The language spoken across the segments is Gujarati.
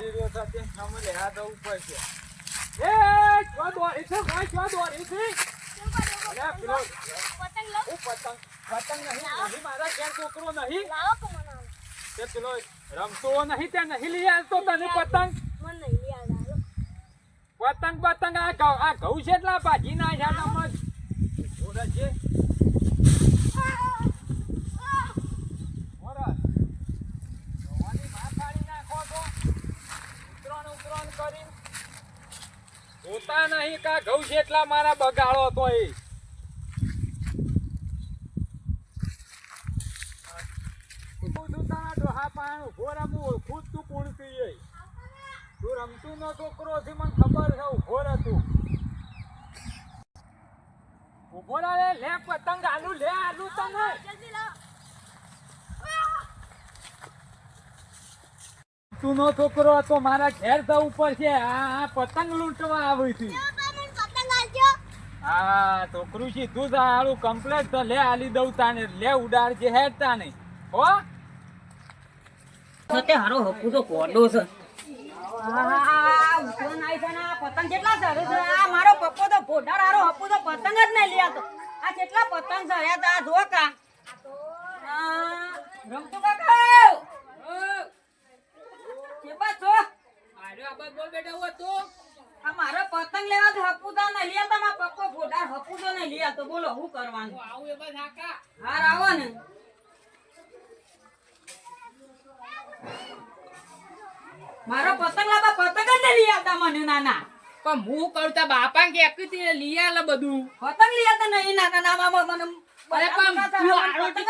ઉડાડી રહ્યો એ, ચો દોરી છે, ભાઈ, ચો દોરી છે પતંગ પતંગ નહીં નહીં, મારા ઘેર છોકરો નહીં લાવો કે મને. તે પેલો રમતો નહીં, તે નહીં લઈ આવતો તને પતંગ મને નહીં લઈ આલો. પતંગ પતંગ, આ ઘઉં આ ઘઉં છે એટલા ભાજી ના છે છે મોરસ, ભવાની માં પાડી નાખો તો. ઉતરાણ ઉતરાણ કરીને. જોતા નહીં કા ઘઉં છે એટલા મારા બગાડો તો એ તું તારા ડોહા પાણ ઊભો રમું ઓળખું જ તું કોણ તું એ. તું રમતું નો છોકરો છે છે લે, પતંગ આલુ લે આલુ તને. તું નો છોકરો હતો મારા ઘેર પડશે આ આ પતંગ લૂંટવા આવી હતી લાવો તો મને પતંગ આલજો. આ છોકરું સીધું જ આલું કમ્પ્લેટ તો લે આલી દઉં તાને. લે ઉડાડજે હેડ તાને. હો? તે હારો હકુ તો કોડો છે. આ ઉતરણ આઈ છે ને આ પતંગ કેટલા સરસ આ મારો પપ્પો તો ભોડાર હારો હપુ તો પતંગ જ નહીં આવતો આ કેટલા પતંગ સર્યા તા જો કા. આ, રમતુ કાકા. કેવા છો આ મારો પતંગ લેવા તો હપુ તો નહીં લઈ આવતા મારા પપ્પો ભોડાર હપુ તો નહીં લઈ આવતો. બોલો શું કરવાનું? હાર આવો ને. મારો પતંગ લાવવા પતંગ જ નહીં લઈ આવતા મને નાના. પણ હું કરું તા બાપા કે એકથી લઈ આલે બધું. પતંગ લઈ આવતા નહીં નાના નામા મને અરે પણ તું આરોટી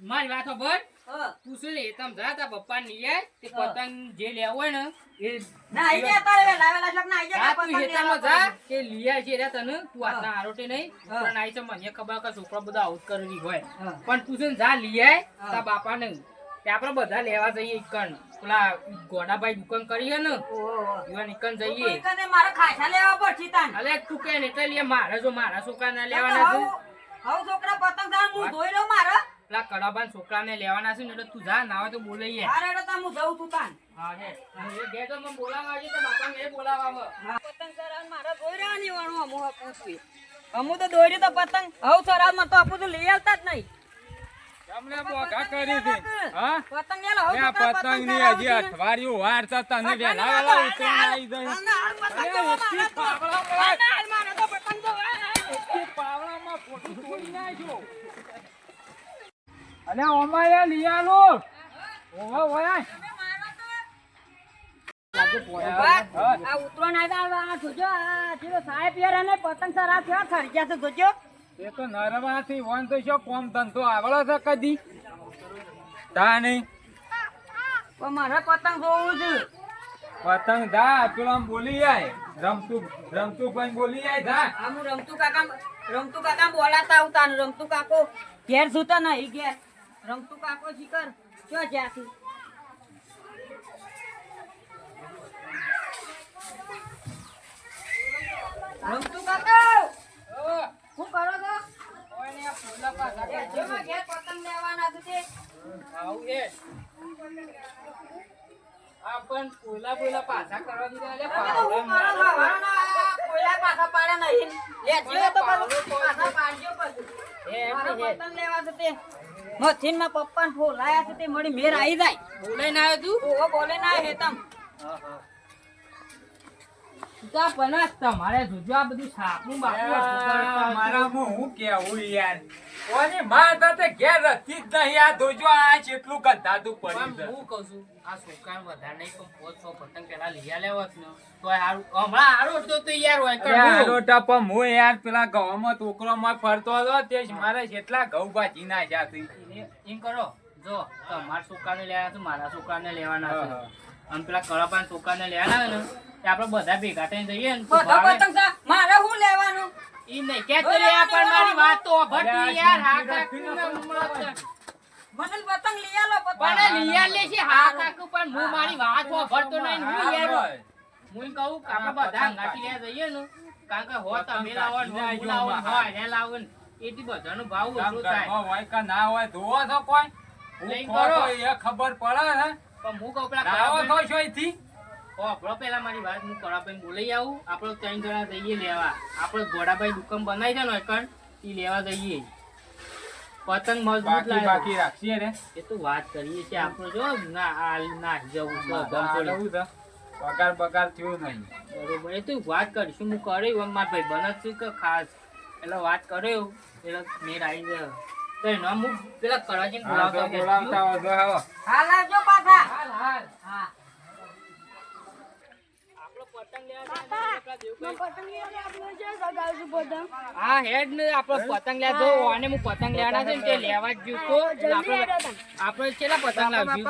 મારી વાતો ખબર હા. તું તમ જા તા પપ્પા લઈ આય. તે પતંગ જે લેવો હોય ને એ ના આઈ ગયા તારે વેલા વેલા ના આઈ જા તું હેતામાં લેવા જા કે લઈ છે રે તને તું આટલા આરોટે નહીં. પણ આઈ છે મને ખબર કે છોકરા બધા આઉટ કરેલી હોય. પણ તું ને જા લઈ તા બાપા ને તે આપણે બધા લેવા જઈએ ઈકણ પેલા ગોડાભાઈ દુકાન કરીએ ને ઓહો. ઇકન જઈએ. મારે લેવા પડશે તાન. અલે તું કે ને એટલે મારે જો મારા છોકરા ના લેવાના છે. હવ છોકરા પતંગ હું ધોઈ મારે. પેલા કડાબાન છોકરાને લેવાના છે ને એટલે તું જા ના હોય તો બોલાઈએ. એટલે તાન હું જઉં તાન. હા હે તો મને બોલાવા આવી તો બાપાને એ બોલાવા હા. પતંગ સરાવ મારે ધોઈ રહેવાની વાળું અમુ પૂછવી અમુ તો દોરી તો પતંગ હવ સરાવમાં તો આપું તો લઈ આવતા જ નહીં. તમને બોગા કરી હતી હા? પતંગ ને આ પતંગની હજી અઠવાડિયું વાર થતા ને વેલા વેલા તો આવી જાય. તો અરે, તો- પાવડા તો પતંગ તો ફોટો તોડી નાખ્યો. અલે ઓમાયા ઓવા ઓયા. આ આવ્યા આ જોજો આ ચીલો સાહેબ યાર અને પતંગ સરા થયા સળગ્યા છે જોજો. એ તો નરવાથી વન તો શું કોમ ધંધો આવડો છે કદી? તા નહીં. પણ મારે પતંગ જોવું છે. પતંગ ધા પેલા બોલી જાય રમતું રમતું પણ બોલી જાય ધા આમ રમતું કાકા રમતું કાકા બોલાતા આવતા રમતુ કાકો. ઘેર સુતા નહીં ઘેર. રમતુ કાકો જીકર ચો જ્યાંથી. પાછા કરવા પાછા પાડ્યા નહીં. પતંગ લેવા છે તે મથીનમાં પપ્પાને ફોલાયા છે તે મળી મેર આવી જાય. બોલાઈને આવ્યો તું? ઓ બોલે ના હે તમ. તા પનાસ તમારે જોજો આ બધું સાપનું બાપુ મારા હું કેવું યાર? કોની માં હતી નહીં આ ધોજો આ કેટલું ગંધાતું પડ્યું છે હું કહું છું આ છોકરા વધારે નહીં પણ પોત સો પતંગ પેલા લઈ આલ્યા હોત ને તો હારું હમણાં હારું તો તો યાર હોય અરે આ કરું હું યાર પેલા ઘઉંમાં ટોકરોમાં ફરતો હતો તે મારે જેટલા ઘઉં ભાજી ના એમ કરો જો તમારા છોકરાને લેવાના છે મારા છોકરાને લેવાના છે. હા, આમ પેલા કળાપાન છોકરાને લેવાના ને તે આપણે બધા ભેગા થઈને જઈએ ને તો. પતંગ મારે શું લેવાનું? ઈ નહીં કહેતો લે આ પણ મારી વાત તો અરે ભટુ આ યાર હા કાકુ ને તો મને પતંગ લઈ આલો પણ લિયા લે છે હા કાકુ પણ હું મારી વાત તો ભરતો નહીં હું હા, હું કહું કે બધા અંગાથી લેવા જઈએ ને કારણ કે હો તમે લાવો ને હું લાવો હો હા. લાવો ને એથી બધાનો ભાવ ઓછો થાય. ઘરમાં હોય કે ના હોય ધોવો છો કોઈ. હું લઈને ખો તો કરો. એ ખબર પડે ને પણ હું કહું પેલા લાવો તો મારી વાત હું કરાભાઈને બોલાઈ આવું. આપણે ત્રણ જણા જઈએ લેવા. આપણે ઘોડાભાઈ દુકાન બનાવી દે ને ઈ લેવા જઈએ. પતંગ મજબૂત બાકી લાગે. બાકી રાખીએ રે એ તો વાત કરીએ છીએ આપણે જો ના આ ના જવું પડી. લેવું છે. પગાર બગાર થયું નહીં. બરોબર એ તો વાત કરીશું હું કર્યું એમ મારા ભાઈ બનાવશું છે કે ખાસ. એટલે વાત કર્યો એટલે મેર આવી ગયો. તો એનો હું પેલા કરાચી બોલાવતા. હાલ આવજો પાછા. હાલ હાલ. હા આપણો પતંગ લેવા જાય ને પેલા દેવભાઈ- પતંગ લેવા આપણે છે સગાવશું પતંગ હા હેડ ને આપણે પતંગ લેવા અને હું પતંગ લેવાના છે ને તે લેવા જ આપણે આપણે કેટલા પતંગ લાવશું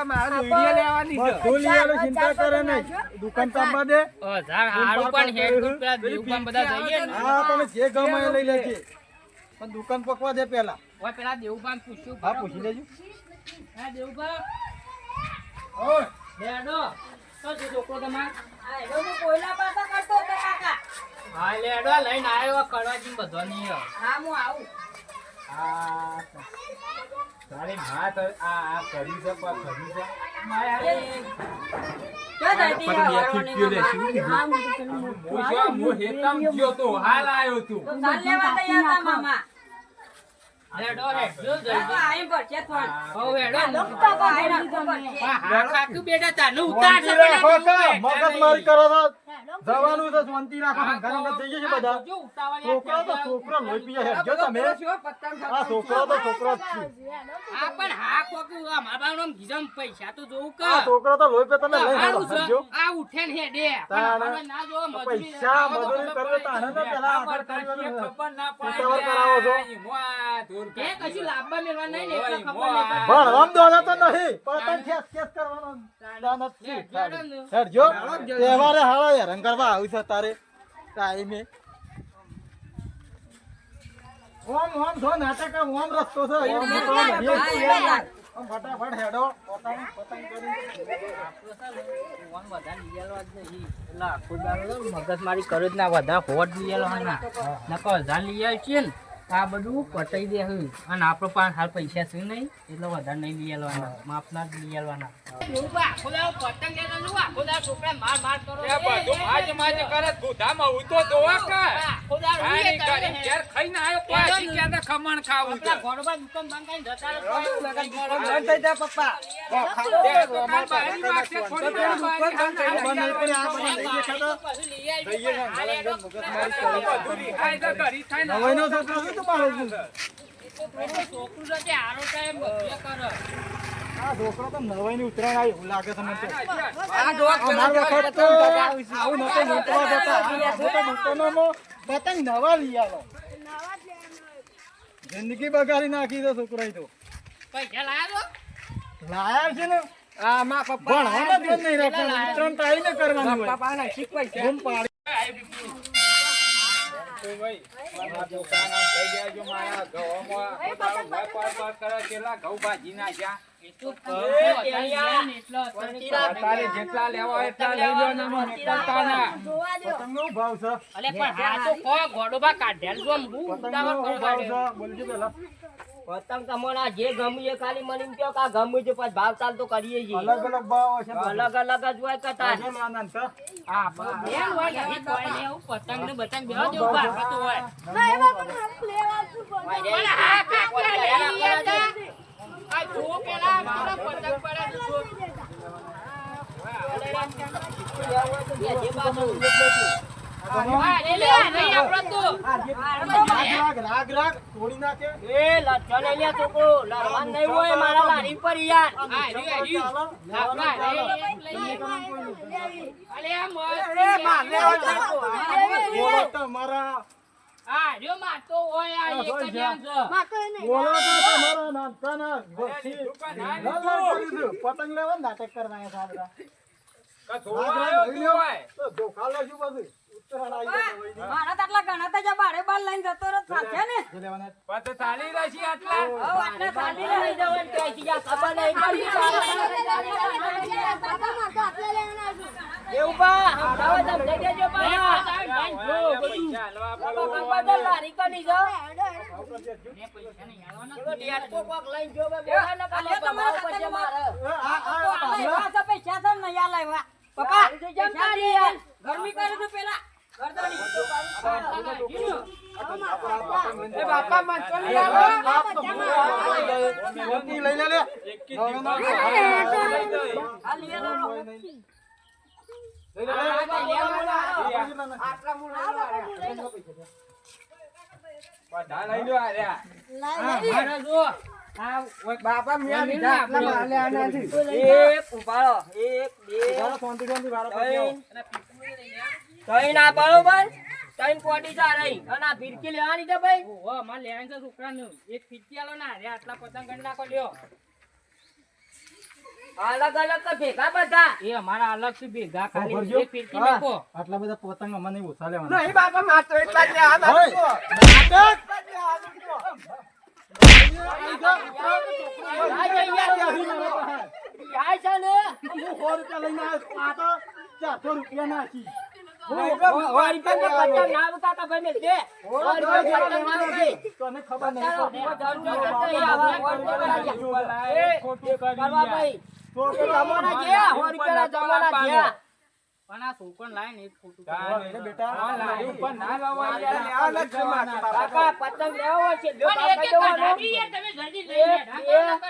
બધું લઈ આલો, ચિંતા કરે નહીં. દુકાન તાપવા દે. હજાર હારું પણ હેડ તો પેલા દેવભાઈ બધા જઈએ ને. હા તમે જે ગમે લઈ લેજે. પણ દુકાન પકવા દે પેલા ઓય પેલા દેવભાઈ પૂછ્યું. હા પૂછી લેજો. હા દેવભાઈ ઓય, લેડો તો જો છોકરો તમાર હું કોયલા પાછા કરતો હતો કાકા. હા લેડો લઈને આવ્યો કડવાજી બધો નહીં હા હું આવું. આ તારી ભાત આ આ કરી છે પણ કરી છે. શું? હા, હું હું હું હાલ આવ્યો તું. કે મગજમારી કરો જવાનું છે શાંતિ રાખો ઘરે જઈએ છીએ બધા. છોકરો તો છોકરો લોહી પીએ જો તમે આ છોકરો તો છોકરો જ છે. આ પણ હા કોકુ આ મા બાપનો આમ ગીજામ પૈસા તો જોઉં કે. આ છોકરો તો લોહી પે તમે લઈ હારું સમજો. આ ઉઠે ને હેડે પણ ના જો મજૂરી પૈસા મજૂરી ખબર તો આને તો પેલા આગળ કરી ખબર ના પડે ઉતાવળ કરાવો છો. કે કશું. લાંબા મેળવા નહીં ને એટલે ખબર નહીં પણ આમ દોડા તો નહીં. પણ પતંગ ખેસ ખેસ કરવાનો દાનત છે. હેડો જો. તહેવારે હાલો હેરાન કરવા આવ્યું છે તારે ટાઈમે. ઓમ ઓમ જો નાટક ઓમ રસ્તો છે. ફટાફટ હેડો. પતંગ પતંગ કરી મગજમારી કરે જ ના. વધારે હોટ લઈ આલવાના નકર હજાર લઈ આવી છીએ ને આ બધું પટાઈ દે. અને આપણો પાસે હાલ પૈસા છે નહીં એટલે વધારે નહીં લઈ આવવાના માપના જ લઈ દાડો છોકરા માર માર કરો. બધું માજ માજ કરે ધૂધામાં ઉતો જોવા કે તો ને છોકરો તો તો નવાઈની ઉતરાણ આવી એવું લાગે છે મને તો. આ વખત તો આવું નતો લૂંટવા જતા. મોટા દુકાનોમાં પતંગ નવા લઈ આવો. જ જિંદગી બગાડી નાખી દો છોકરાએ તો. પૈસા લાવ્યો લાયા છે ને? ભણવાના જ બંધ નહીં રાખવાનું ઉત્તરાયણ તો કરવાનું હોય. બૂમ પાડી. તો ભાઈ, મારા દુકાન આમ થઈ જો મારા ઘઉંમાં કરે, કેટલા ઘઉં ભાજી નાખ્યા. જેટલા લેવા એટલા લઈ લો નીકળતા ના. પતંગનો ભાવ છે? અલે પણ હા તો કો ગોડોબા કાઢેલ જો હું ઉતાવળ કરવા ભાવ માંડ્યો. છે? બોલજો પેલા. પતંગ તમને જે ગમ્યું એ ખાલી મને એમ કહો કે આ ગમ્યું છે પછી ભાવ ચાલ તો કરીએ છીએ. અલગ અલગ ભાવ છે અલગ અલગ જ હોય કે તાર. આજે તો આ બેન હોય પતંગ ને બતંગ બેહો જેવું બાફાતું હોય. ના એવા પણ આપણે લેવા છું પણ હા કાકા લઈ લ્યા તા. આ જુઓ પેલા પતંગ પડે આ જે આ મસ્ત બોલો તમારા હા, રહ્યો મારતો હોય આ એક જ એમ છે. માકો નહીં બોલો તો તમારા નાનકાના દો. પતંગ લેવા નાટક કરવા આવ્યા બધા. કે ધોવા આવ્યો તો ધોકા લેશું બધું મારા આટલા ઘણા તો બારે બાર લઈને જતો ચાલશે ને? ચાલી રહેશે આટલા. આટલા ચાલી જવાનું છે ખબર નહીં પડી. એવું બા તમે જજો બા જો બધું. પડો. લારી જો. પૈસા નહીં પપ્પા. ગરમી કરે તો પેલા. બાપા માનતો નહીં આવે. બાપ તો મોટી લઈ લે લે એકી દીપા લઈ જાય. આ લઈ લો. બધા લઈ લો આ રહ્યા. મારા જો, આ ના આ બરોબર ત્રણ કોટી ચાર રહી અને આ ફિરકી લેવાની છે ભાઈ ઓહો, મારે લેવાની છે છોકરાનું. એક ફિરકી આલો ના રે આટલા પતંગ ગણ નાખો લ્યો. અલગ અલગ તો ભેગા બધા એ અમારા અલગથી ભેગા ખાલી એક ફિરકી. નાખો. આટલા બધા પતંગ અમને ઓછા લેવાના નહીં બાપા માત્ર એટલા જ આ હોય. જાય છે ને હું સો રૂપિયા લઈને આવ્યો. આ તો ચારસો રૂપિયા ના ના ના પણ આ લાઈને એક બેટા ઉપર ના લાવવા પતંગ લેવો છે એક. તમે જલ્દી લઈ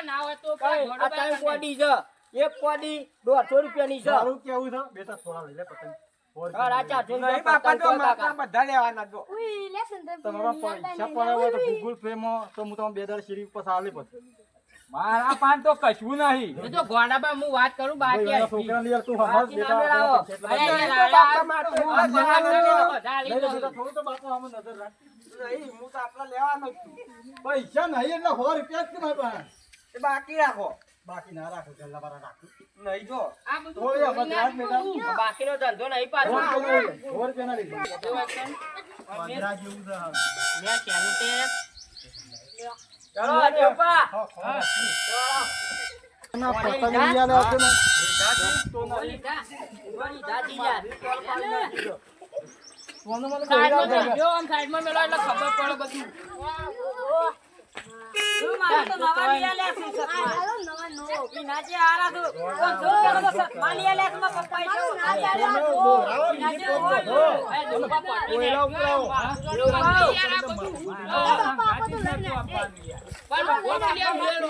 ના હોય તો આ ત્રણ કોડી છે. એક કોડી દોઢસો રૂપિયાની છે. કેવું છે? બેટા થોડા લઈ લે પતંગ. સો હા, રૂપિયા રાચા લઈ લે. જોઈને નહીં બાપા તો તો બધા લેવાના જો. ઉઈ, લેસન તો તમારા પૈસા પડ્યા તો ગૂગલ પે માં તો હું તમને બે સીરી ઉપર આલે પછી મારા પાન તો કશું નહીં. એ તો ઘોડાબા હું વાત કરું બાકી છોકરા તું. બેટા હું થોડું તો બાપા આમાં નજર રાખ. નહીં હું તો આટલા લેવાનો છું. પૈસા નહીં એટલે સો રૂપિયા જ છે એ બાકી રાખો. બાકી ના રાખો ગલ્લા બારા રાખો નહીં જો આ બધું થોડી બેટા. કરું. બાકીનો ધંધો નહીં પાછો રૂપિયા ના લે, સો રૂપિયા ના લઈ લે. જેવું છે હાવ. ચાલુ તે ચલો આજે ઉપા હા. ના પતંગ લઈ આલે આવજો ને. લીધા. ઉવાની જાતી યાર સોનું મને સાઈડમાં બોલાવજો. મેલજો, આમ સાઈડમાં મેલો એટલે ખબર પડે બધું. તું મારે તો નવા લઈ આલ્યા છે નવા નો. તું. જો પેલો તો સતમાં લઈ આલ્યા છે, મારા પપ્પાએ તો. બોલાવો, ઈ નાચે બીજી હોય. કોઈ બોલો. એ ડબ્બા પાડીને કોયલા ઉપરાવો. આ યાર આ બધું. બાપા, આ બધું લઈને આવ. પણ ખોટું લે, મેલો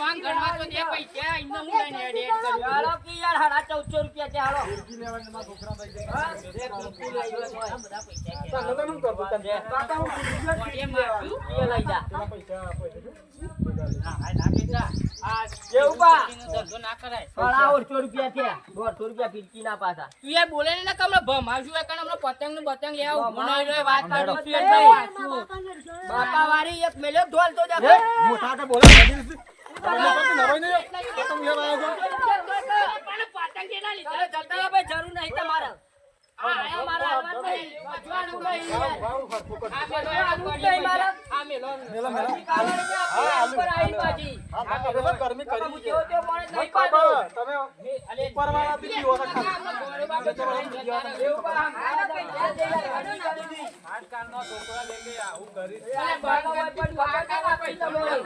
તો દે પૈસા, એમને હું લઈને એડ એડ હાલો કી યાર હાડા ચૌદસો રૂપિયા છે હાલો બીજી લેવાની મારા છોકરા ભાઈ છે. તને તો હું કરું તને. કાકા હું એ લઈ જા પેલા પૈસા ના, આ ના બેટા. આ જે ઊભા. ધંધો ના કરાય. સાડા ઓળસો રૂપિયા થયા દોઢસો રૂપિયા ફિરકી ના પાછા તું યાર બોલે ને કે હમણાં ભમાવશું એ કારણ હમણાં પતંગ ને બતંગ લેવા ઊભો નહીં રહ્યો, વાત કાઢું છું. બાપા વાળી એક મેલ્યો ઢોલ તો એ, મોટા કે બોલે. પતંગ પતંગ આવો જરૂર નહીં તમારે મેલો, મેલો. ઉપર આવીને પાછી. તો ગરમી કરી જેવો તેવો માણસ નહીં છે. પાડો. તમે અલે, ઉપરવાળા બી પીવો છો ખાલી. આમાં ગોળો બાપો જોડે જતા રહે. એવું બા, આ પૈસા દે યાર, ઘણી ગાડી દી. આજકાલનો છોકરા લઈ લે આવું કરી અરે બાપા, ભાઈ, પણ બાપા કાકા પૈસા મળે.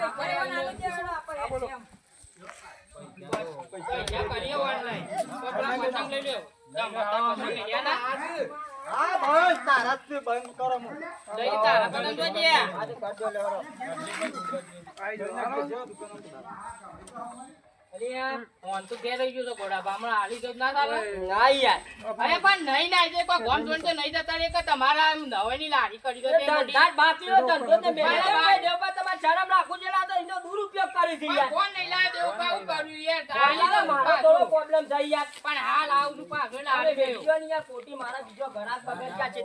પૈસા કરીએ online. કપડાં પતંગ લઈ લ્યો. તમે પતંગ લઈ ગયા ના? હા, ભાઈ, તારા બંધ કરો તારા પણ. હાલી આવું છું પાછું એટલે અરે હાલી ગયો. વેચ્યો ને યાર, ખોટી મારા બીજો છે.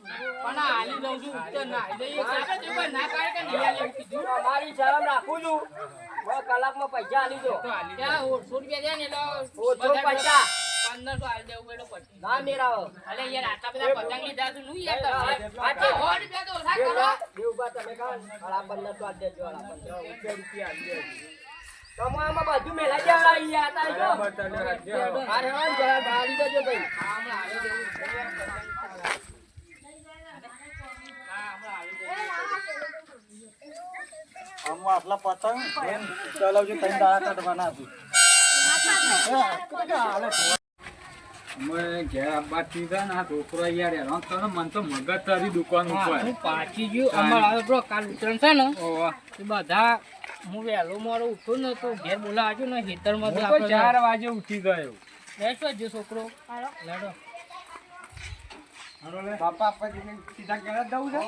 પણ હાલી દઉં છું ઉત્તર ના હાલી દઈએ. જો ના કરે કે નહીં હાલે કીધું. તમારી શરમ રાખું છું બે કલાકમાં પૈસા આલી દો તો હાલી રૂપિયા જાય ને એટલે ઓછો પૈસા પંદરસો હાલી દેવું પડે પછી. ના મેરાવો અલે યાર આટલા બધા પતંગ લીધા છે શું યાર તમે? સો રૂપિયા તો ઓછા કરો. દેવબા તમે કહો ને, પંદરસો આલી દેજો, અલા પંદરસો. રૂપિયા આલી દેજો. તમે બધું મેલા જેવડા ઈ આ જો. બરાબર તને રાખજો. આ રહેવાનું જરા ગાડી દેજો ભાઈ આ હમણાં દેવું છે. આટલા પતંગ ચલાવજો કઈ દાડા કાઢવાના હતું અમે ઘેર આવવાથી છે ને છોકરો યાર હેરાન કરે મને તો મગજ તારી દુકાન ઉપર. હું પાછી ગયું. અમારે હવે બ્રો કાલ ઉતરણ છે ને એ બધા હું વહેલો મારો ઉઠું ને તો ઘેર બોલાવજો ને ખેતરમાં ચાર વાગે ઉઠી ગયો. બેસો જો છોકરો. લડો. બાપા આપણે સીધા ઘેર જ જવું છે?